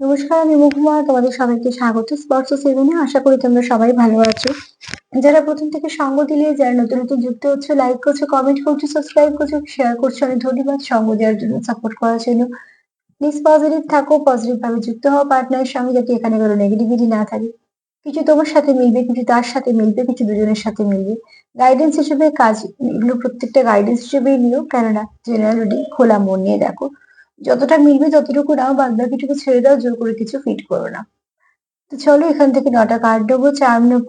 নমস্কার, আমি মহুমা তোমাদের সবাইকে স্বাগত। স্পর্শ সেভেনে আশা করি তোমরা সবাই ভালো আছো। যারা প্রথম থেকে সঙ্গ দিলে যারা নতুন নতুন যুক্ত হচ্ছে লাইক করছ কমেন্ট করছ সাবস্ক্রাইব করছ শেয়ার করছ, অনেক ধন্যবাদ। সঙ্গ দেওয়ার জন্য সাপোর্ট করার জন্য। প্লিজ পজিটিভ থাকো পজিটিভ ভাবে যুক্ত হও পার্টনারের সঙ্গে যাতে এখানে কোনো নেগেটিভিটি না থাকে। কিছু তোমার সাথে মিলবে, কিছু তার সাথে মিলবে, কিছু দুজনের সাথে মিলবে। গাইডেন্স হিসেবে কাজ, এগুলো প্রত্যেকটা গাইডেন্স হিসেবেই নিও। কেননা জেনারেলি খোলা মন নিয়ে দেখো। যতটা মিলবে ততটুকু নাও বাদ বাকিটুকু ছেড়ে দাও, জোর করে কিছু ফিট করো না। তো চলো এখান থেকে নটা কার্ড নেব, চার নেব,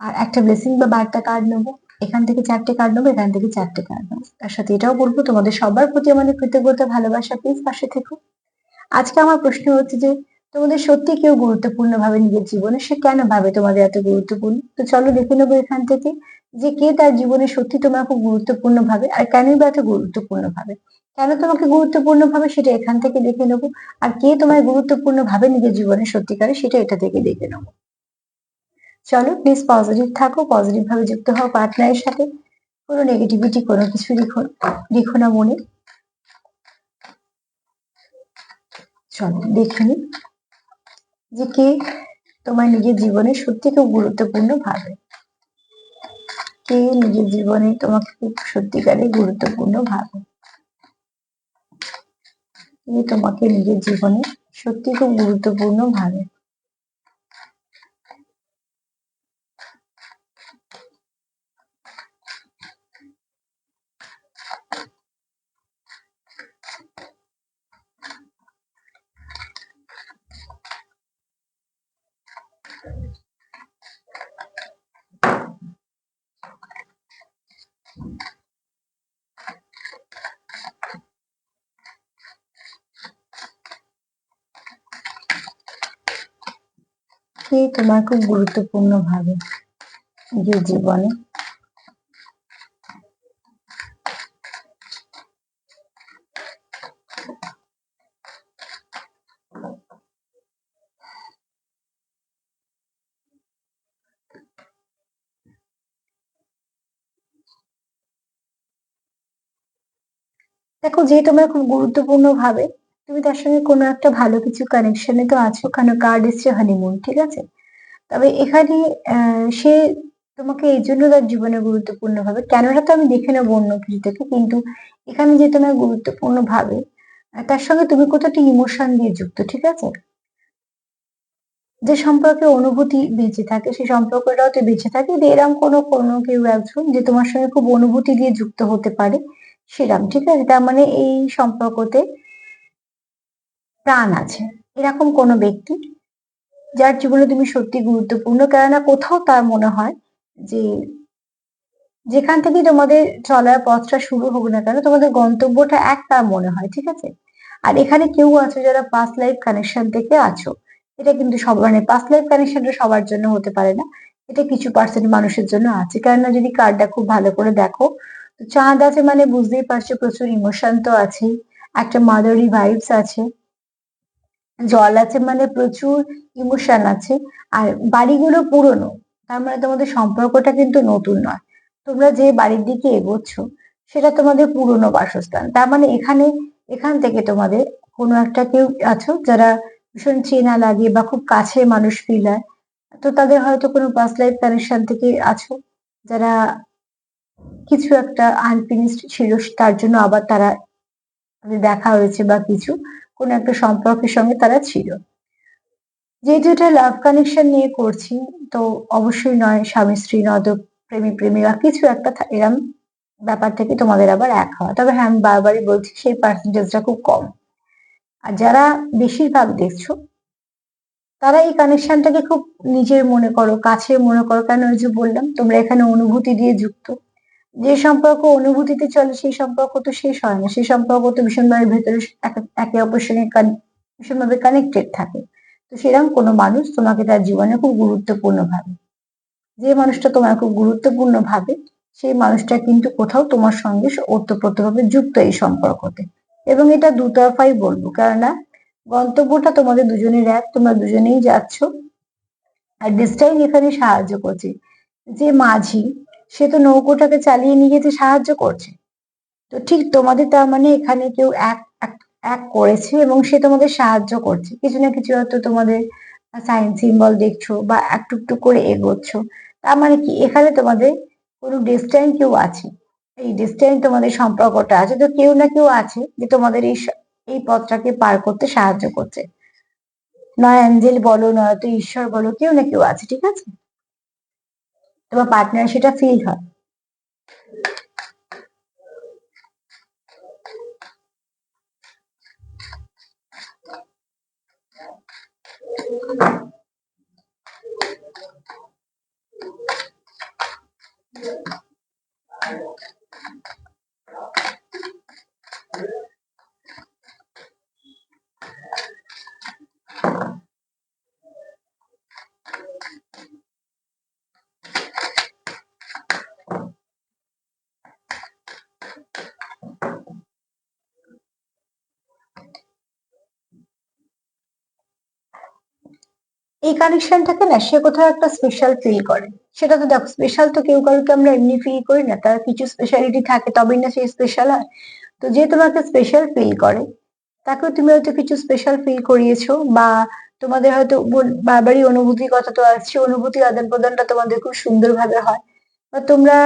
আর একটা ব্লেসিং বা বারটা কার্ড নেব। এখান থেকে চারটে কার্ড নেব, এখান থেকে চারটে কার্ড নেব। তার সাথে এটাও বলব, তোমাদের সবার প্রতি আমাদের কৃতজ্ঞতা, ভালোবাসা প্লিজ পাশে থেকো। আজকে আমার প্রশ্ন হচ্ছে যে, তোমাদের সত্যি কেউ গুরুত্বপূর্ণ ভাবে নিজের জীবনে সে কেন ভাবে তোমাদের এত গুরুত্বপূর্ণ? তো চলো দেখে নেব এখান থেকে যে কে তার জীবনে সত্যি তোমার খুব গুরুত্বপূর্ণ ভাবে, আর কেনই বা এত গুরুত্বপূর্ণ ভাবে। কেন তোমাকে গুরুত্বপূর্ণ ভাবে সেটা এখান থেকে দেখে নেব। আর কে তোমায় গুরুত্বপূর্ণ ভাবে নিজের জীবনে সত্যিকারে সেটা এটা থেকে দেখে নেব। চলো প্লিজ পজিটিভ থাকো পজিটিভ ভাবে যুক্ত হও পার্টনারের সাথে। কোনো নেগেটিভিটি কোনো কিছু লিখো লিখো না মনে। চলো, দেখে নি যে কে তোমার নিজের জীবনে সত্যি খুব গুরুত্বপূর্ণ ভাবে। কে নিজের জীবনে তোমাকে খুব সত্যিকারে গুরুত্বপূর্ণ ভাবে। কে তোমাকে নিজের জীবনে সত্যি খুব গুরুত্বপূর্ণ ভাবে। কে তোমার খুব গুরুত্বপূর্ণ ভাবে যে জীবনে। দেখো যে তোমার খুব গুরুত্বপূর্ণ ভাবে তুমি তার সঙ্গে কোনো একটা ভালো কিছু কানেকশনে তো আছো কেন? কার্ড এসছে হানিমুন ঠিক আছে? তবে এখানে সে তোমাকে এই জন্য তার জীবনে গুরুত্বপূর্ণ ভাবে কেননা তো আমি দেখে নেব অন্য কিছু থেকে কিন্তু এখানে যে তোমার গুরুত্বপূর্ণ ভাবে তার সঙ্গে তুমি কোথাও ইমোশন দিয়ে যুক্ত, ঠিক আছে? যে সম্পর্কে অনুভূতি বেঁচে থাকে সেই সম্পর্কটাও তো বেঁচে থাকে যে এরকম কোনো কোনো কেউ একজন যে তোমার সঙ্গে খুব অনুভূতি দিয়ে যুক্ত হতে পারে, সেরাম, ঠিক আছে? তার মানে এই সম্পর্কতে প্রাণ আছে। এরকম কোনো ব্যক্তি যার জীবনে তুমি সত্যি গুরুত্বপূর্ণ, কেননা কোথাও তার মনে হয় যে যেখান থেকে তোমাদের চলার পথটা শুরু হোক না কেন, তোমাদের গন্তব্যটা এক তার মনে হয়, ঠিক আছে? আর এখানে কেউ আছো যারা পাস্ট লাইফ কানেকশন থেকে আছো। এটা কিন্তু সব মানে পাস্ট লাইফ কানেকশনটা সবার জন্য হতে পারে না। এটা কিছু পার্সেন্ট মানুষের জন্য আছে। কেননা যদি কার্ডটা খুব ভালো করে দেখো, তো চাঁদ আছে মানে বুঝতেই পারছ প্রচুর ইমোশন তো আছেই। একটা মাদারি ভাইবস আছে। জল আছে মানে প্রচুর ইমোশন আছে, আর বাড়িগুলো পুরনো, তার মানে তোমাদের সম্পর্কটা কিন্তু নতুন নয়। তোমরা যে বাড়ির দিকে এগোচ্ছ, সেটা তোমাদের পুরনো বাসস্থান। তার মানে এখানে, এখান থেকে তোমাদের কোনো একটা কেউ আছো যারা ভীষণ চেনা লাগে বা খুব কাছে মানুষ ফিল তো তাদের হয়তো কোনো পাস লাইফ কানেকশন থেকে আছো, যারা কিছু একটা আনফিনিশড ছিল, তার জন্য আবার তারা দেখা হয়েছে বা কিছু। কোনো একটা সম্পর্কের সঙ্গে তারা ছিল। যেহেতু এটা লাভ কানেকশন নিয়ে করছি, তো অবশ্যই নয় স্বামী, স্ত্রী নয়তো প্রেমী, প্রেমিকা, কিছু একটা এরম ব্যাপার থেকে তোমাদের আবার এক হওয়া। তবে হ্যাঁ আমি বারবারই বলছি সেই পার্সেন্টেজটা খুব কম। আর যারা বেশিরভাগ দেখছ, তারা এই কানেকশনটাকে খুব নিজের মনে করো কাছে মনে করো। কেন ওই যে বললাম, তোমরা এখানে অনুভূতি দিয়ে যুক্ত। যে সম্পর্ক অনুভূতিতে চলে, সেই সম্পর্ক তো শেষ হয় না। সেই সম্পর্ক তো ভীষণভাবে ভেতরে একে অপরের সঙ্গে ভীষণভাবে কানেক্টেড থাকে। তো সেরকম কোনো মানুষ তোমাকে তার জীবনে খুব গুরুত্বপূর্ণ ভাবে যে মানুষটা তোমার খুব গুরুত্বপূর্ণ ভাবে সেই মানুষটা কিন্তু কোথাও তোমার সঙ্গে ওতপ্রোতভাবে যুক্ত এই সম্পর্কতে। এবং এটা দুতরফাই বলব, কেননা গন্তব্যটা তোমাদের দুজনের এক, তোমরা দুজনেই যাচ্ছ। আর ডিস্টাইন এখানে সাহায্য করছে। যে মাঝি সে তো নৌকোটাকে চালিয়ে নিয়ে যেতে সাহায্য করছে। তো ঠিক তোমাদের তার মানে এখানে কেউ এক এক করেছে এবং সে তোমাদের সাহায্য করছে। কিছু না কিছু হয়তো তোমাদের সাইন সিম্বল দেখছ বা একটু একটু করে এগোচ্ছ। তার মানে কি? এখানে তোমাদের কোনো ডিস্টেন্স কেউ আছে। এই ডিস্টেন্স তোমাদের সম্পর্কটা আছে। তো কেউ না কেউ আছে যে তোমাদের এই এই পথটাকে পার করতে সাহায্য করছে। নয় অ্যাঞ্জেল বলো, নয়তো ঈশ্বর বলো, কেউ না কেউ আছে, ঠিক আছে? তোমার পার্টনার সেটা ফিল হয়। এই কানেকশনটাকে না সে কোথাও একটা স্পেশাল ফিল করে। সেটা তো দেখো স্পেশাল তো কেউ কাউকে আমরা এমনি ফিল করি না, তার কিছু স্পেশালিটি থাকে, তবেই না সে স্পেশাল হয়। তো যে তোমাকে স্পেশাল ফিল করে, তাকেও তুমি হয়তো কিছু স্পেশাল ফিল করিয়েছো, বা তোমাদের হয়তো বারবারই অনুভূতির কথা তো আসছে অনুভূতি আদান প্রদানটা তোমাদের খুব সুন্দরভাবে হয়। বা তোমরা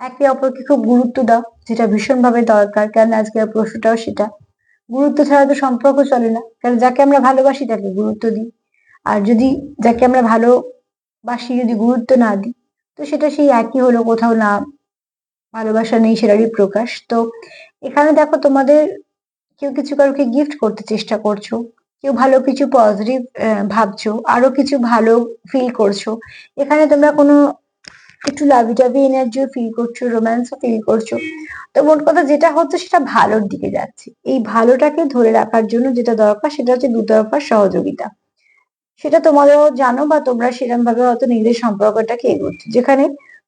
একে অপরকে খুব গুরুত্ব দাও, যেটা ভীষণভাবে দরকার, কারণ আজকের প্রশ্নটাও সেটা। গুরুত্ব ছাড়া তো সম্পর্ক চলে না, কারণ যাকে আমরা ভালোবাসি তাকে গুরুত্ব দিই। আর যদি যাকে আমরা ভালোবাসি যদি গুরুত্ব না দিই, তো সেটা সেই একই হলো, কোথাও না ভালোবাসা নেই সেটারই প্রকাশ। তো এখানে দেখো তোমাদের কেউ কিছু কারোকে গিফট করতে চেষ্টা করছ, কেউ ভালো কিছু পজিটিভ ভাবছ, আরও কিছু ভালো ফিল করছ। এখানে তোমরা কোনো একটু লাভি টাভি এনার্জিও ফিল করছ রোম্যান্সও ফিল করছ। তো মোট কথা যেটা হচ্ছে সেটা ভালোর দিকে যাচ্ছে। এই ভালোটাকে ধরে রাখার জন্য যেটা দরকার সেটা হচ্ছে দুতরফার সহযোগিতা। সেটা তোমরাও জানো বা তোমরা সেরকম ভাবে হয়তো নিজেদের সম্পর্কটাকে এগোচ্ছে। যেখানে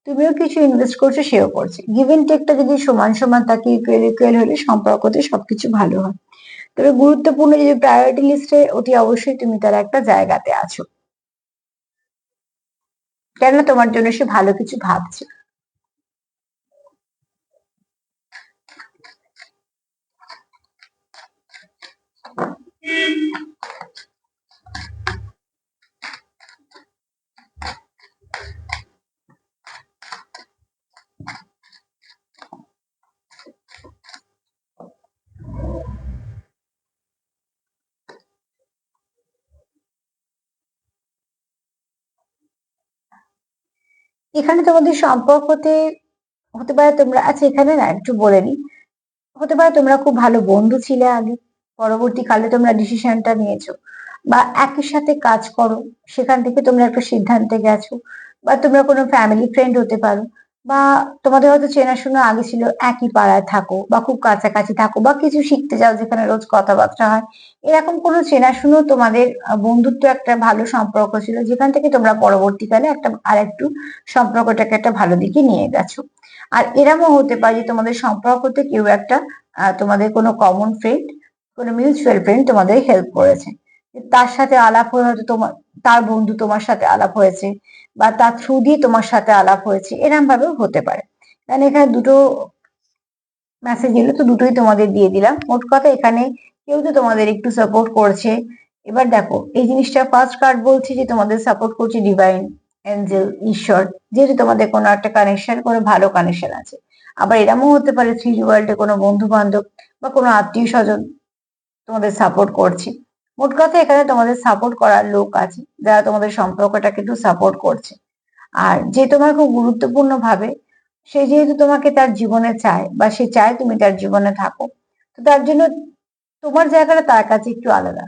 তুমিও কিছু ইনভেস্ট করছ, সেও করছে। গিভেন টেকটা যদি সমান সমান থাকে ইকুয়াল ইকুয়াল হলে সম্পর্কতে সবকিছু ভালো হয়। তবে গুরুত্বপূর্ণ যদি প্রায়োরিটি লিস্টে ওটি অবশ্যই তুমি তার একটা জায়গাতে আছো। কেননা তোমার জন্য সে ভালো কিছু ভাবছে। এখানে তোমাদের সম্পর্কতে হতে পারে তোমরা আচ্ছা এখানে না একটু বলে নি। হতে পারে তোমরা খুব ভালো বন্ধু ছিলে আগে, পরবর্তীকালে তোমরা ডিসিশনটা নিয়েছো। বা একই সাথে কাজ করো, সেখান থেকে তোমরা একটা সিদ্ধান্তে গেছো, বা তোমরা কোনো ফ্যামিলি ফ্রেন্ড হতে পারো। বা তোমাদের হয়তো চেনাশোনা আগে ছিল একই পাড়ায় থাকো বা খুব কাছাকাছি থাকো বা কিছু শিখতে যাও যেখানে রোজ কথাবার্তা হয়। এরকম কোনো চেনাশুনো তোমাদের বন্ধুত্ব একটা ভালো সম্পর্ক ছিল যেখান থেকে তোমরা পরবর্তীকালে একটা আর একটু সম্পর্কটাকে একটা ভালো দিকে নিয়ে গেছো। আর এরমও হতে পারে যে তোমাদের সম্পর্কতে কেউ একটা তোমাদের কোনো কমন ফ্রেন্ড কোনো মিউচুয়াল ফ্রেন্ড তোমাদের হেল্প করেছে। তার সাথে আলাপ হয়ে হয়তো তোমার, তার বন্ধু তোমার সাথে আলাপ হয়েছে। বা তার থ্রু দিয়ে তোমার সাথে আলাপ হয়েছে এরম ভাবেও হতে পারে। কারণ এখানে দুটো মেসেজ এলো, তো দুটোই তোমাদের দিয়ে দিলাম। মোট কথা এখানে কেউ তো তোমাদের একটু সাপোর্ট করছে, এবার দেখো, এই জিনিসটা ফার্স্ট কার্ড বলছে যে তোমাদের সাপোর্ট করছে ডিভাইন এঞ্জেল ঈশ্বর, যেহেতু তোমাদের কোনো একটা কানেকশন কোনো ভালো কানেকশন আছে। আবার এরমও হতে পারে থ্রি ওয়ার্ল্ডে কোনো বন্ধু বান্ধব বা কোনো আত্মীয় স্বজন তোমাদের সাপোর্ট করছে। মোট কথা এখানে তোমাদের সাপোর্ট করার লোক আছে, যারা তোমাদের সম্পর্কটাকে একটু সাপোর্ট করছে। আর যে তোমার খুব গুরুত্বপূর্ণ ভাবে, সে যেহেতু তোমাকে তার জীবনে চায়, বা সে চায় তুমি তার জীবনে থাকো, তো তার জন্য তোমার জায়গাটা তার কাছে একটু আলাদা।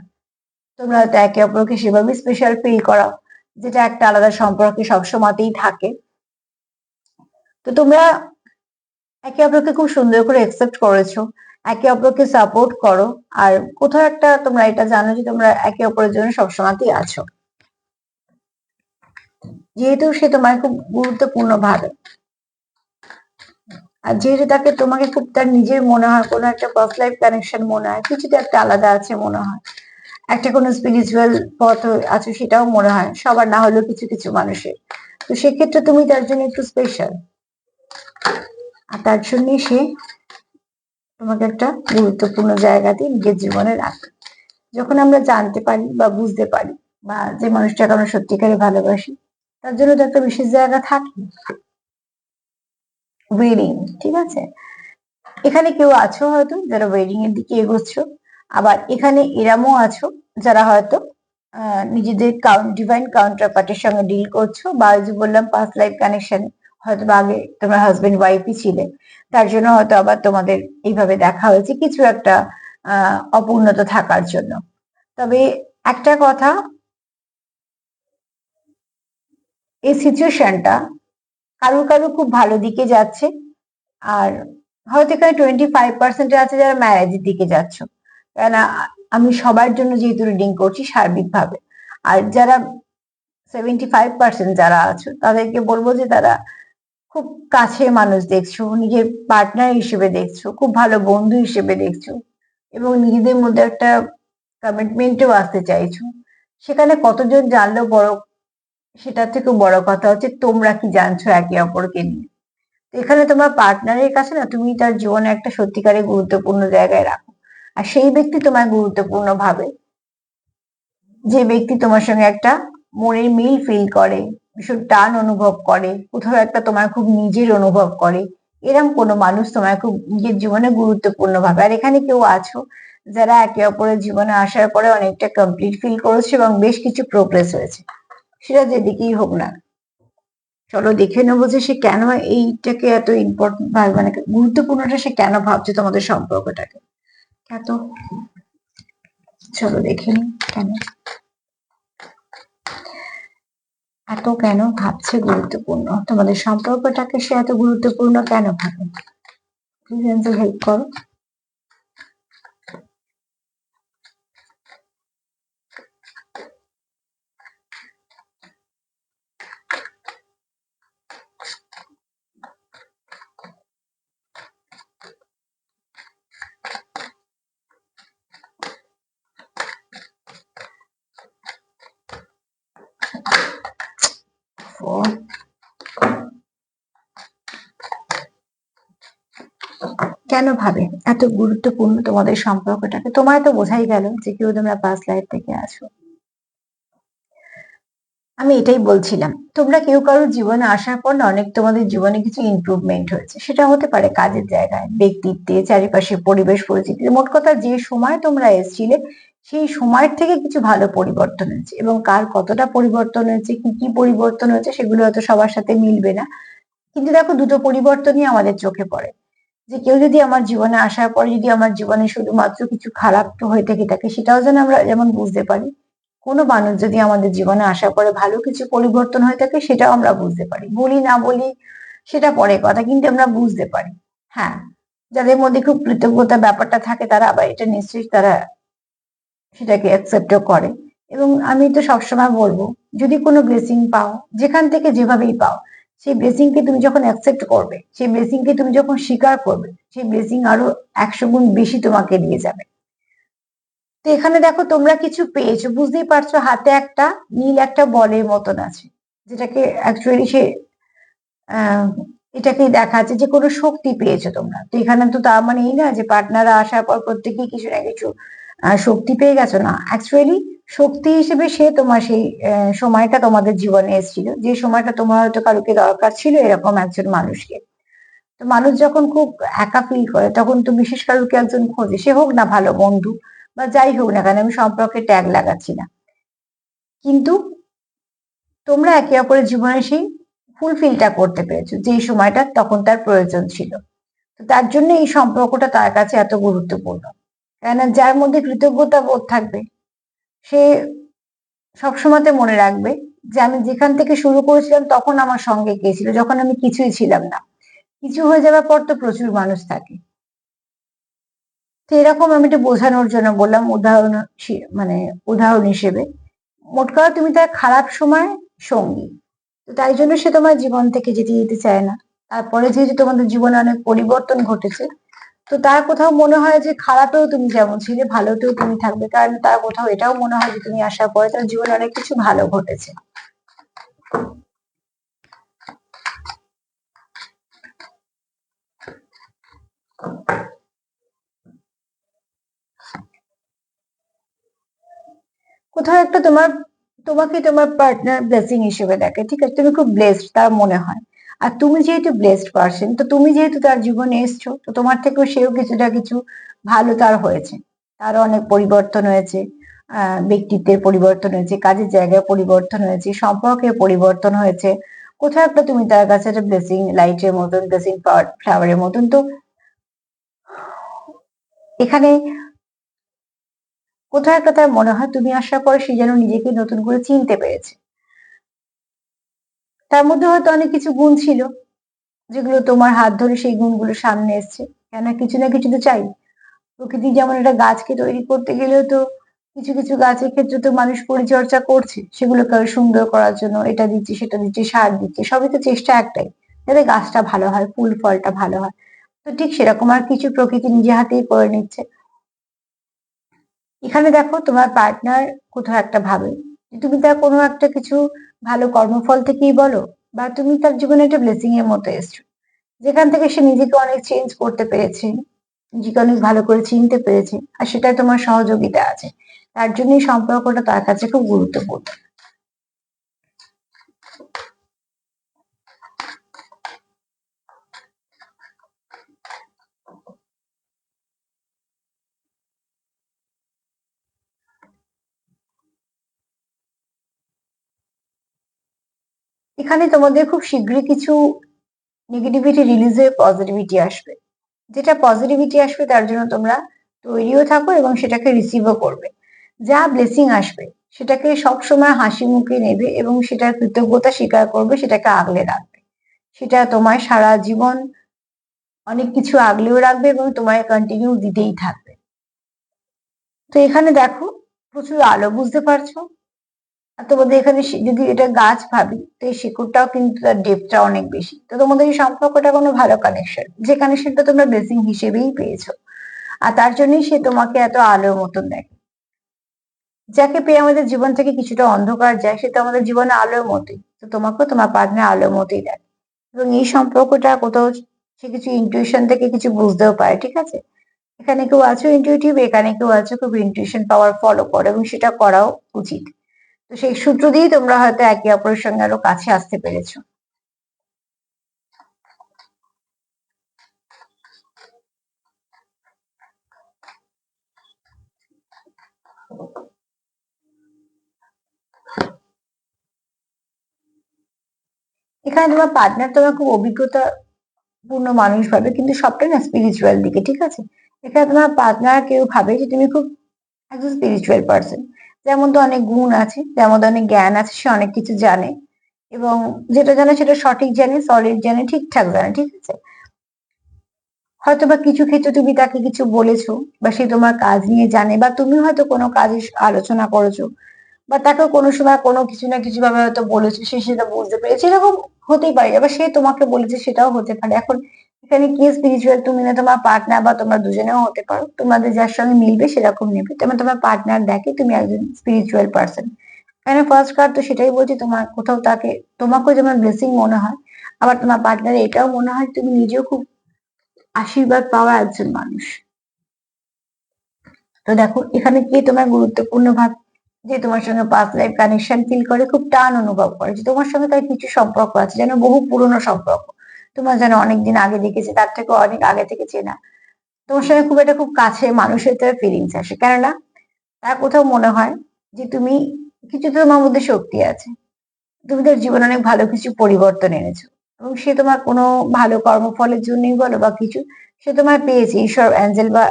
তোমরা হয়তো একে অপরকে সেভাবে স্পেশাল ফিল করাও, যেটা একটা আলাদা সম্পর্কে সবসময়তেই থাকে। তো তোমরা একে অপরকে খুব সুন্দর করে একসেপ্ট করেছ একে অপরকে সাপোর্ট করো। আর কোথাও একটা তোমরা এটা জানো যে তোমরা একে অপরের জন্য সবসময়তেই আছো। যেহেতু সে তোমার খুব গুরুত্বপূর্ণ ভাবে আর যেহেতু তাকে তোমাকে খুব তার নিজের মনে হয়, কোনো একটা পার্স লাইফ কানেকশন মনে হয় কিছু তো একটা আলাদা আছে মনে হয়। একটা কোনো স্পিরিচুয়াল পথ আছে সেটাও মনে হয়, সবার না হলেও কিছু কিছু মানুষের। তো সেক্ষেত্রে তুমি তার জন্য একটু স্পেশাল আর তার জন্যই সে তোমাকে একটা গুরুত্বপূর্ণ জায়গাতে নিজের জীবনে রাখবে। যখন আমরা জানতে পারি বা বুঝতে পারি বা যে মানুষটাকে আমরা সত্যিকারে ভালোবাসি, তার জন্য তো একটা বিশেষ জায়গা থাকে। ওয়েডিং ঠিক আছে? এখানে কেউ আছো হয়তো যারা ওয়েডিং এর দিকে এগোচ্ছ, আবার এখানে এরামও আছো যারা হয়তো নিজেদের ডিভাইন কাউন্টার পার্টির সঙ্গে ডিল করছ, বা যে বললাম পাস্ট লাইফ কানেকশন হয়তো বা আগে তোমরা হাজবেন্ড ওয়াইফই ছিলে তার জন্য হয়তো আবার তোমাদের এইভাবে দেখা হয়েছে কিছু একটা অপূর্ণতা থাকার জন্য। তবে একটা কথা, এই সিচুয়েশনটা কারুর কারুর খুব ভালো দিকে যাচ্ছে। আর হয়তো এখানে টোয়েন্টি ফাইভ পার্সেন্ট আছে যারা ম্যারেজের দিকে যাচ্ছ। কেন আমি সবার জন্য যেহেতু রিডিং করছি সার্বিকভাবে। আর যারা সেভেন্টি ফাইভ পার্সেন্ট যারা আছো, তাদেরকে বলব যে তারা খুব কাছে মানুষ দেখছ, নিজের পার্টনার হিসেবে দেখছ, খুব ভালো বন্ধু হিসেবে দেখছ এবং নিজেদের মধ্যে একটা কমিটমেন্টেও আসতে চাইছো। সেখানে কতজন জানলো বড়, সেটার থেকে বড় কথা হচ্ছে তোমরা কি জানছো একে অপরকে নিয়ে। এখানে তোমার পার্টনারের কাছে না তুমি তার জীবনে একটা সত্যিকারের গুরুত্বপূর্ণ জায়গায় রাখো। আর সেই ব্যক্তি তোমার গুরুত্বপূর্ণ ভাবে। যে ব্যক্তি তোমার সঙ্গে একটা মনের মিল ফিল করে ভীষণ টান অনুভব করে, কোথাও একটা তোমার খুব নিজের অনুভব করে। এরম কোনো মানুষ তোমার খুব নিজের জীবনে গুরুত্বপূর্ণ ভাবে আর এখানে কেউ আছো যারা একে অপরের জীবনে আসার পরে অনেকটা কমপ্লিট ফিল করেছে এবং বেশ কিছু প্রোগ্রেস হয়েছে। সেটা যেদিকেই হোক না চলো দেখে নেব যে সে কেন এইটাকে এত ইম্পর্টেন্ট ভাবে মানে গুরুত্বপূর্ণটা সে কেন ভাবছে তোমাদের সম্পর্কটাকে। এত চলো দেখে নি কেন। এত কেন ভাবছে গুরুত্বপূর্ণ? তোমাদের সম্পর্কটাকে সে এত গুরুত্বপূর্ণ কেন ভাবে? হেল্প করো। কেন ভাবে? এত গুরুত্বপূর্ণ তোমাদের সম্পর্কটাকে? তোমায় তো বোঝাই গেল যে কেউ তোমরা পাস লাইফ থেকে আছো। আমি এটাই বলছিলাম, তোমরা কেউ কারোর জীবনে আসার পর না অনেক তোমাদের জীবনে কিছু ইমপ্রুভমেন্ট হয়েছে। সেটা হতে পারে কাজের জায়গায়, ব্যক্তিত্বে, চারিপাশে পরিবেশ পরিস্থিতি মোট কথা যে সময় তোমরা এসছিলে, সেই সময়ের থেকে কিছু ভালো পরিবর্তন হয়েছে। এবং কার কতটা পরিবর্তন হয়েছে, কি কি পরিবর্তন হয়েছে, সেগুলো হয়তো সবার সাথে মিলবে না। কিন্তু দেখো, দুটো পরিবর্তনই আমাদের চোখে পড়ে। যে কেউ যদি আমার জীবনে আসার পরে যদি আমার জীবনে শুধুমাত্র কিছু খারাপ তো হয়ে থেকে থাকে, সেটাও যেন আমরা যেমন বুঝতে পারি, কোনো মানুষ যদি আমাদের জীবনে আসার পরে ভালো কিছু পরিবর্তন হয়ে থাকে, সেটাও আমরা বুঝতে পারি। বলি না বলি, সেটা পরে কথা, কিন্তু আমরা বুঝতে পারি। হ্যাঁ যাদের মধ্যে খুব কৃতজ্ঞতা ব্যাপারটা থাকে, তারা আবার এটা নিশ্চয়ই তারা সেটাকে অ্যাকসেপ্টও করে। এবং আমি তো সবসময় বলব, যদি কোনো ব্লেসিং পাও, যেখান থেকে যেভাবেই পাও সেই ব্লেসিংকে তুমি যখন অ্যাকসেপ্ট করবে, সেই ব্লেসিংকে তুমি যখন স্বীকার করবে, সেই ব্লেসিং আরও একশো গুণ বেশি তোমাকে দিয়ে যাবে। তো এখানে দেখো তোমরা কিছু পেয়েছ, বুঝতেই পারছ হাতে একটা নীল একটা বলের মতন আছে, যেটাকে অ্যাকচুয়ালি সে এটাকেই দেখাচ্ছে যে কোনো শক্তি পেয়েছ তোমরা। তো এখানে তো তার মানে এই না যে পার্টনাররা আসার পর প্রত্যেকেই কিছু না কিছু শক্তি পেয়ে গেছো না। অ্যাকচুয়ালি শক্তি হিসেবে সে তোমার সেই সময়টা তোমাদের জীবনে এসেছিল। যে সময়টা তোমার হয়তো কারোকে দরকার ছিল এরকম একজন মানুষকে। তো মানুষ যখন খুব একা ফিল করে, তখন তো বিশেষ কারোকে একজন খোঁজে। সে হোক না ভালো বন্ধু বা যাই হোক না কেন, আমি সম্পর্কে ট্যাগ লাগাচ্ছি না। কিন্তু তোমরা একে অপরের জীবনে সেই ফুলফিলটা করতে পেরেছ। যে সময়টা তখন তার প্রয়োজন ছিল। তো তার জন্য এই সম্পর্কটা তার কাছে এত গুরুত্বপূর্ণ। কেননা যার মধ্যে কৃতজ্ঞতা বোধ থাকবে সে সবসময়তে মনে রাখবে যে আমি যেখান থেকে শুরু করেছিলাম তখন আমার সঙ্গে কে ছিল, যখন আমি কিছুই ছিলাম না। কিছু হয়ে যাওয়ার পর তো প্রচুর মানুষ থাকে। তো এরকম আমি এটা বোঝানোর জন্য বললাম উদাহরণ মানে উদাহরণ হিসেবে। মোট কথা তুমি তার খারাপ সময় সঙ্গী। তো তাই জন্য সে তোমার জীবন থেকে যেতে যেতে চায় না। তারপরে যেহেতু তোমাদের জীবনে অনেক পরিবর্তন ঘটেছে তো তার কোথাও মনে হয় যে খারাপেও তুমি যেমন ছিলে, ভালোতেও তুমি থাকবে। কারণ তার কোথাও এটাও মনে হয় যে তুমি আসার পরে তার জীবনে অনেক কিছু ভালো ঘটেছে। কোথাও একটা তোমার, তোমাকে তোমার পার্টনার ব্লেসিং হিসেবে দেখে, ঠিক আছে? তুমি খুব ব্লেসড তার মনে হয়। আর তুমি যেহেতু ব্লেসড পার্সন তো তুমি যেহেতু তার জীবনে এসছো, তো তোমার থেকেও সেও কিছুটা কিছু ভালো তার হয়েছে। তারও অনেক পরিবর্তন হয়েছে ব্যক্তিত্বের পরিবর্তন হয়েছে, কাজের জায়গায় পরিবর্তন হয়েছে, সম্পর্কের পরিবর্তন হয়েছে। কোথাও একটা তুমি তার কাছে একটা ব্লেসিং লাইটের মতন ব্লেসিং ফ্লাওয়ারের মতন, তো এখানে কোথাও একটা তার মনে হয়, তুমি আসার পরে সে যেন নিজেকে নতুন করে চিনতে পেরেছে। তার মধ্যে হয়তো অনেক কিছু গুণ ছিল, যেগুলো তোমার হাত ধরে সেই গুণগুলো সামনে এসছে। কেন কিছু না কিছু তো চাই। প্রকৃতি যেমন একটা গাছকে তৈরি করতে গেলেও তো কিছু কিছু গাছের ক্ষেত্রে তো মানুষ পরিচর্যা করছে, সেগুলোকে আরও সুন্দর করার জন্য, এটা দিচ্ছে, সেটা দিচ্ছে, সার দিচ্ছে, সবই তো চেষ্টা একটাই, যাতে গাছটা ভালো হয়, ফুল, ফলটা ভালো হয়। তো ঠিক সেরকম আর কিছু প্রকৃতি নিজে হাতেই করে নিচ্ছে। এখানে দেখো তোমার পার্টনার কোথাও একটা ভাবে তুমি তার কোনো একটা কিছু ভালো কর্মফল থেকেই বলো, বা তুমি তার জীবনে একটা ব্লেসিং এর মতো এসছো। যেখান থেকে সে নিজেকে অনেক চেঞ্জ করতে পেরেছে, নিজেকে অনেক ভালো করে চিনতে পেরেছে, আর সেটাই তোমার সহযোগিতা আছে। তার জন্যই সম্পর্কটা তার কাছে খুব গুরুত্বপূর্ণ। এখানে তোমাদের খুব শীঘ্রই কিছু নেগেটিভিটি রিলিজ হয়ে পজিটিভিটি আসবে। যেটা পজিটিভিটি আসবে, তার জন্য তোমরা তৈরিও থাকো এবং সেটাকে রিসিভও করবে। যা ব্লেসিং আসবে, সেটাকে সবসময় হাসি মুখে নেবে এবং সেটার কৃতজ্ঞতা স্বীকার করবে, সেটাকে আগলে রাখবে। সেটা তোমায় সারা জীবন অনেক কিছু আগলেও রাখবে এবং তোমায় কন্টিনিউ দিতেই থাকবে। তো এখানে দেখো, প্রচুর আলো, বুঝতে পারছ? তোমাদের এখানে যদি এটা গাছ ভাবি, তো এই শিকড়টাও কিন্তু তার ডেপটা অনেক বেশি। তো তোমাদের এই সম্পর্কটা কোনো ভালো কানেকশন যে কানেকশনটা তোমরা ব্লেসিং হিসেবেই পেয়েছ। আর তার জন্যই সে তোমাকে এত আলোর মতন দেখে। যাকে পেয়ে আমাদের জীবন থেকে কিছুটা অন্ধকার যায়, সে তো আমাদের জীবনে আলোর মতোই। তো তোমাকেও তোমার পার্টনার আলোর মতোই দেখে। এবং এই সম্পর্কটা কোথাও সে কিছু ইন্টুইশন থেকে কিছু বুঝতেও পারে, ঠিক আছে? এখানে কেউ আছো ইন্টুইটিভ এখানে কেউ আছো খুব ইন্টুইশন পাওয়ার ফলো করো, এবং সেটা করাও উচিত। তো সেই সূত্র দিয়েই তোমরা হয়তো একে অপরের সঙ্গে আরও কাছে আসতে পেরেছ। এখানে তোমার পার্টনার তোমার খুব অভিজ্ঞতা পূর্ণ মানুষ ভাবে, কিন্তু সবটাই না স্পিরিচুয়াল দিকে, ঠিক আছে? এখানে তোমার পার্টনার কেউ ভাবে যে তুমি খুব একজন স্পিরিচুয়াল পার্সন যেমন তো অনেক গুণ আছে, যেমন অনেক জ্ঞান আছে, সে অনেক কিছু জানে। এবং যেটা জানে সেটা সঠিক জানে সলিড জানে, ঠিকঠাক জানে, ঠিক আছে? হয়তো বা কিছু ক্ষেত্রে তুমি তাকে কিছু বলেছ বা সে তোমার কাজ নিয়ে জানে বা তুমি হয়তো কোনো কাজে আলোচনা করেছ বা তাকে কোনো সময় কোনো কিছু না কিছু ভাবে হয়তো বলেছ, সে সেটা বুঝতে পেরেছে। এরকম হতেই পারে। আবার সে তোমাকে বলেছে সেটাও হতে পারে। এখন এখানে কি স্পিরিচুয়াল তুমি না তোমার পার্টনার বা তোমরা দুজনেও হতে পারো। তোমাদের যার সঙ্গে মিলবে সেরকম নেবে। তেমন তোমার পার্টনার দেখে তুমি একজন স্পিরিচুয়াল পার্সন এখানে ফার্স্ট কার্ড তো সেটাই বলছি, তোমার কোথাও তাকে, তোমাকেও যেমন ব্লেসিং মনে হয়, আবার তোমার পার্টনার এটাও মনে হয় তুমি নিজেও খুব আশীর্বাদ পাওয়া একজন মানুষ। তো দেখো, এখানে কি তোমার গুরুত্বপূর্ণ ভাব যে তোমার সঙ্গে পাস্ট লাইফ কানেকশন ফিল করে, খুব টান অনুভব করে। যে তোমার সঙ্গে তার কিছু সম্পর্ক আছে, যেন বহু পুরনো সম্পর্ক। তোমার যেন অনেকদিন আগে দেখেছে, তার থেকে অনেক আগে থেকে চেনা। তোমার সঙ্গে খুব একটা খুব কাছে মানুষের তার ফিলিংস আসে। কেননা তার কোথাও মনে হয় যে তুমি কিছু তো তোমার মধ্যে শক্তি আছে। তুমি তার জীবনে অনেক ভালো কিছু পরিবর্তন এনেছো। এবং সে তোমার কোনো ভালো কর্মফলের জন্যই বলো বা কিছু, সে তোমার পেয়েছে ঈশ্বর অ্যাঞ্জেল বা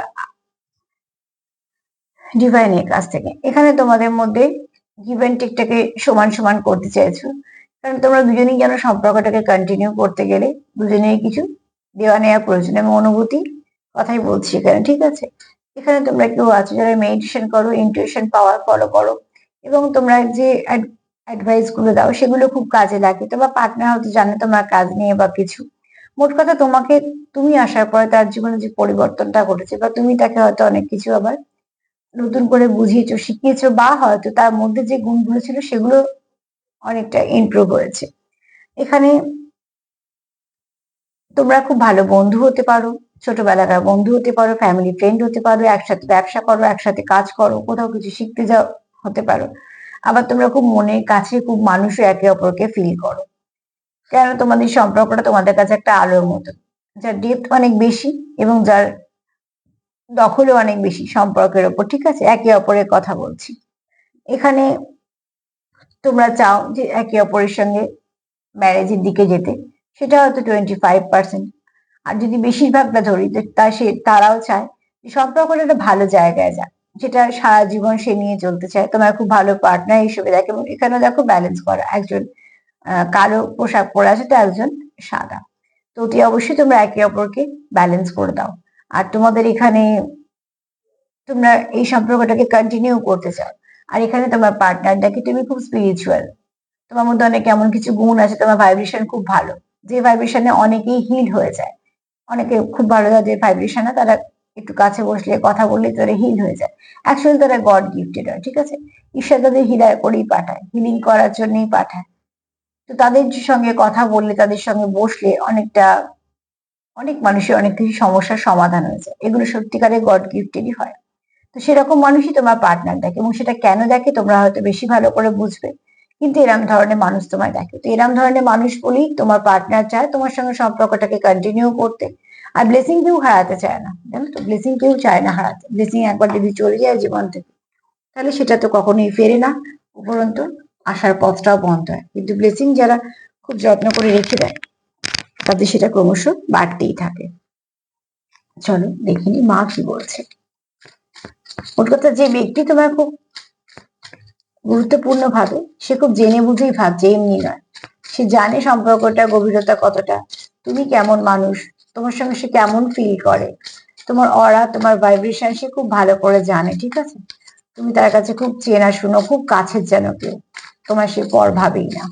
ডিভাইনের কাছ থেকে। এখানে তোমাদের মধ্যে গিভেন টেকটাকে সমান সমান করতে চাইছো। কারণ তোমরা দুজনেই যেন সম্পর্কটাকে কন্টিনিউ করতে গেলে দুজনেই কিছু দেওয়া নেওয়া প্রয়োজন এবং অনুভূতি কথাই বলছি এখানে, ঠিক আছে? এখানে তোমরা কেউ আছো যারা মেডিটেশন করো ইন্টুইশন পাওয়ার ফলো করো এবং তোমরা যে অ্যাডভাইসগুলো দাও সেগুলো খুব কাজে লাগে। তোমার পার্টনার হয়তো জানে তোমার কাজ নিয়ে বা কিছু। মোট কথা তোমাকে, তুমি আসার পরে তার জীবনে যে পরিবর্তনটা ঘটেছে বা তুমি তাকে হয়তো অনেক কিছু আবার নতুন করে বুঝিয়েছো, শিখিয়েছো বা হয়তো তার মধ্যে যে গুণগুলো ছিল সেগুলো অনেকটা ইমপ্রুভ হয়েছে। এখানে তোমরা খুব ভালো বন্ধু হতে পারো, ছোটবেলাকার বন্ধু হতে পারো ফ্যামিলি ফ্রেন্ড হতে পারো, একসাথে ব্যবসা করো, একসাথে কাজ করো, কোথাও কিছু শিখতে যাও, হতে পারো। আবার তোমরা খুব মনের কাছে খুব মানুষও একে অপরকে ফিল করো। কেন তোমাদের সম্পর্কটা তোমাদের কাছে একটা আলোর মতো, যার ডেপথ অনেক বেশি এবং যার দখলও অনেক বেশি সম্পর্কের ওপর, ঠিক আছে? একে অপরের কথা বলছি। এখানে তোমরা চাও যে একে অপরের সঙ্গে ম্যারেজের দিকে যেতে, সেটা হয়তো টোয়েন্টি ফাইভ পার্সেন্ট আর যদি বেশিরভাগটা ধরি তা সে, তারাও চায় যে সম্পর্কটা একটা ভালো জায়গায় যাক, যেটা সারা জীবন সে নিয়ে চলতে চায়। তোমার খুব ভালো পার্টনার হিসেবে দেখে এবং এখানে দেখো ব্যালেন্স করা। একজন কালো পোশাক পরে আছে তো একজন সাদা। তো অতি অবশ্যই তোমরা একে অপরকে ব্যালেন্স করে দাও। আর তোমাদের এখানে তোমরা এই সম্পর্কটাকে কন্টিনিউ করতে চাও। আর এখানে তোমার পার্টনারটাকে তুমি খুব স্পিরিচুয়াল তোমার মধ্যে অনেক এমন কিছু গুণ আছে, তোমার ভাইব্রেশন খুব ভালো। যে ভাইব্রেশনে অনেকেই হিল হয়ে যায়। অনেকে খুব ভালো যাদের ভাইব্রেশনে তারা একটু কাছে বসলে, কথা বললে তারা হিল হয়ে যায়। অ্যাকচুয়ালি তারা গড গিফটেড হয়, ঠিক আছে? ঈশ্বর তাদের হিলায় করেই পাঠায় হিলিং করার জন্যই পাঠায়। তো তাদের সঙ্গে কথা বললে, তাদের সঙ্গে বসলে অনেকটা, অনেক মানুষের অনেক কিছু সমস্যার সমাধান হয়েছে এগুলো সত্যিকারের গড গিফটেরই হয়। তো সেরকম মানুষই তোমার পার্টনার দেখে এবং সেটা কেন দেখে তোমরা হয়তো বেশি ভালো করে বুঝবে। কিন্তু এরম ধরনের মানুষ তোমায় দেখে। তো এরম ধরনের মানুষ বলেই তোমার পার্টনার চায় তোমার সঙ্গে সম্পর্কটাকে কন্টিনিউ করতে। আর ব্লেসিং কেউ হারাতে চায় না, জানো তো? ব্লেসিং কেউ চায় না হারাতে। ব্লেসিং একবার যদি চলে যায় জীবন থেকে, তাহলে সেটা তো কখনোই ফেরে না, উপরন্তু আসার পথটাও বন্ধ হয়। কিন্তু ব্লেসিং যারা খুব যত্ন করে রেখে দেয়, তাদের সেটা ক্রমশ বাড়তেই থাকে। চলো দেখিনি মা কি বলছে। ওর কথা যে ব্যক্তি তোমার খুব গুরুত্বপূর্ণ ভাবে, সে খুব জেনে বুঝেই ভাবছে এমনি নয়। সে জানে সম্পর্কটা, গভীরতা কতটা। তুমি কেমন মানুষ? তোমার সঙ্গে সে কেমন ফিল করে? তোমার অরা তোমার ভাইব্রেশন সে খুব ভালো করে জানে, ঠিক আছে? তুমি তার কাছে খুব চেনা শুনো, খুব কাছের যেন কেউ। তোমার সে পর ভাবেই না।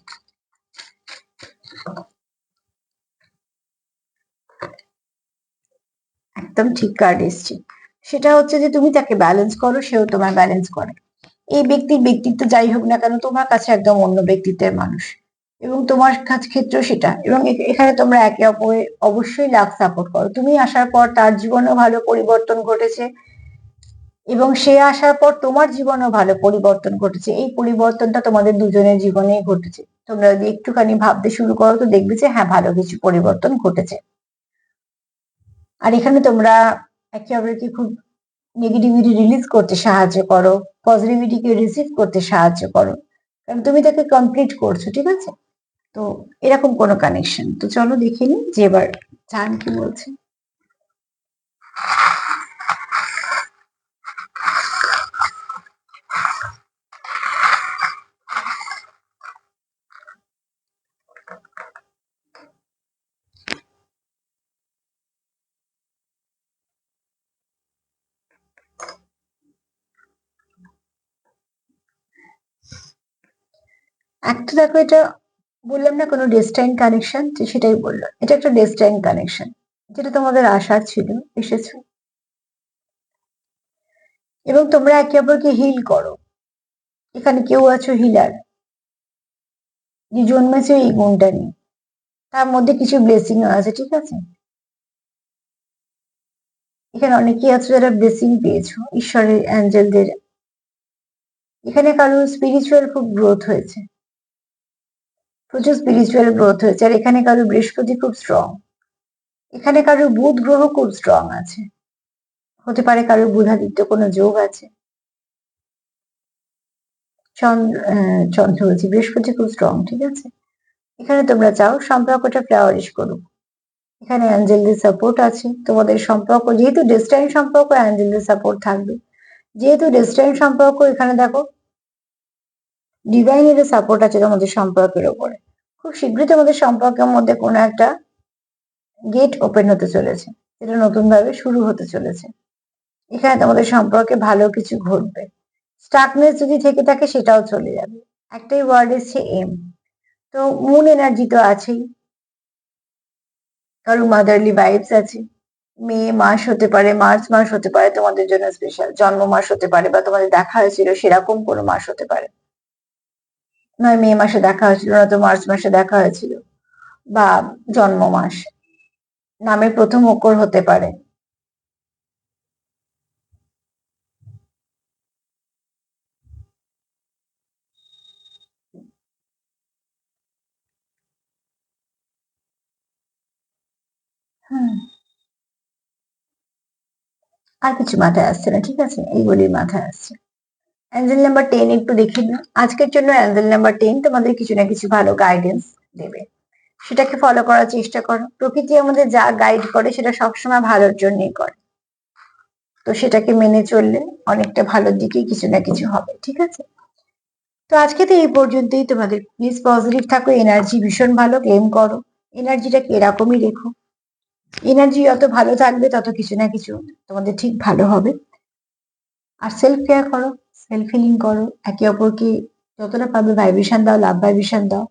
একদম ঠিক কার্ড এসছে। সেটা হচ্ছে যে তুমি তাকে ব্যালেন্স করো, সেও তোমার ব্যালেন্স করে। এই ব্যক্তির ব্যক্তিত্ব যাই হোক না কেন, তোমার কাছে একদম অন্য ব্যক্তিত্বের মানুষ। এবং তোমার কাছে ক্ষেত্রেও সেটা। এবং এখানে তোমরা একে অপরে অবশ্যই লাভ সাপোর্ট করো। তুমি আসার পর তার জীবনেও ভালো পরিবর্তন ঘটেছে। এবং সে আসার পর তোমার জীবনেও ভালো পরিবর্তন ঘটেছে। এই পরিবর্তনটা তোমাদের দুজনের জীবনেই ঘটেছে। তোমরা যদি একটুখানি ভাবতে শুরু করো, তো দেখবে যে হ্যাঁ ভালো কিছু পরিবর্তন ঘটেছে। আর এখানে তোমরা অপরকে খুব নেগেটিভিটি রিলিজ করতে সাহায্য করো পজিটিভিটিকে রিসিভ করতে সাহায্য করো। কারণ তুমি তাকে কমপ্লিট করছ, ঠিক আছে? তো এরকম কোনো কানেকশন তো চলো দেখে নিই যে এবার চান কি বলছে। একটা দেখো, এটা বললাম না কোনো ডেস্টাইন কানেকশন সেটাই বললাম এটা একটা ডেস্টাইন কানেকশন যেটা তোমাদের আশার ছিল, এসেছ। এবং তোমরা একে অপরকে হিল করো। এখানে কেউ আছো হিলার যে জন্মেছে এই গুণটা নিয়ে। তার মধ্যে কিছু ব্লেসিং আছে, ঠিক আছে? এখানে অনেকেই আছে যারা ব্লেসিং পেয়েছ, ঈশ্বরের অ্যাঞ্জেলদের এখানে কারও স্পিরিচুয়াল খুব গ্রোথ হয়েছে। প্রচুর স্পিরিচুয়াল গ্রোথ হয়েছে, আর এখানে কারও বৃহস্পতি খুব স্ট্রং এখানে কারও বুধ গ্রহ খুব স্ট্রং আছে, হতে পারে কারও বুধাদিত্য কোনো যোগ আছে, চন্দ্র বলছি, বৃহস্পতি খুব স্ট্রং ঠিক আছে? এখানে তোমরা চাও সম্পর্কটা ফ্লাওয়ারিশ করুক, এখানে অ্যাঞ্জেলদের সাপোর্ট আছে, তোমাদের সম্পর্ক, যেহেতু ডেস্টাইন সম্পর্ক, অ্যাঞ্জেলদের সাপোর্ট থাকবে, যেহেতু ডেস্টাইন সম্পর্ক, এখানে দেখো ডিভাইনের সাপোর্ট আছে তোমাদের সম্পর্কের ওপরে খুব শীঘ্রই তোমাদের সম্পর্কের মধ্যে কোনো একটা গেট ওপেন হতে চলেছে, যেটা নতুন ভাবে শুরু হতে চলেছে। এখানে তোমাদের সম্পর্কে ভালো কিছু ঘটবে। স্টাকনেস যদি থেকে থাকে সেটাও চলে যাবে। একটাই ওয়ার্ড এসছে এম তো মুন এনার্জি তো আছেই। কারও মাদারলি ভাইবস আছে। মে মাস হতে পারে, মার্চ মাস হতে পারে তোমাদের জন্য স্পেশাল জন্ম মাস হতে পারে বা তোমাদের দেখা হয়েছিল সেরকম কোনো মাস হতে পারে। নয় মে মাসে দেখা হয়েছিল না তো মার্চ মাসে দেখা হয়েছিল, বা জন্ম মাস। নামের প্রথম অক্ষর হতে পারে। আর কিছু মাথায় আসছে না, ঠিক আছে? এইগুলি মাথায় আসছে। অ্যাঞ্জেল নাম্বার টেন একটু দেখে না আজকের জন্য অ্যাঞ্জেল নাম্বার টেন তোমাদের কিছু না কিছু ভালো গাইডেন্স দেবে। সেটাকে ফলো করার চেষ্টা করো। প্রকৃতি আমাদের যা গাইড করে সেটা সবসময় ভালোর জন্যই করে। তো সেটাকে মেনে চললে অনেকটা ভালোর দিকেই কিছু না কিছু হবে, ঠিক আছে? তো আজকে তো এই পর্যন্তই। তোমাদের প্লিজ পজিটিভ থাকো এনার্জি ভীষণ ভালো ক্লেম করো। এনার্জিটাকে এরকমই রেখো। এনার্জি যত ভালো থাকবে তত কিছু না কিছু তোমাদের ঠিক ভালো হবে। আর সেলফ কেয়ার করো। সেলফ হিলিং করো, একে অপরকে যতটা পাবে ভাইব্রেশন দাও লাভ ভাইব্রেশন দাও।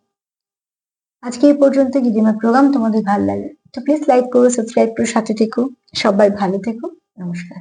আজকে এই পর্যন্ত যদি আমার প্রোগ্রাম তোমাদের ভালো লাগে, তো প্লিজ লাইক করো সাবস্ক্রাইব করো, সাথে থেকো, সবাই ভালো থেকো, নমস্কার।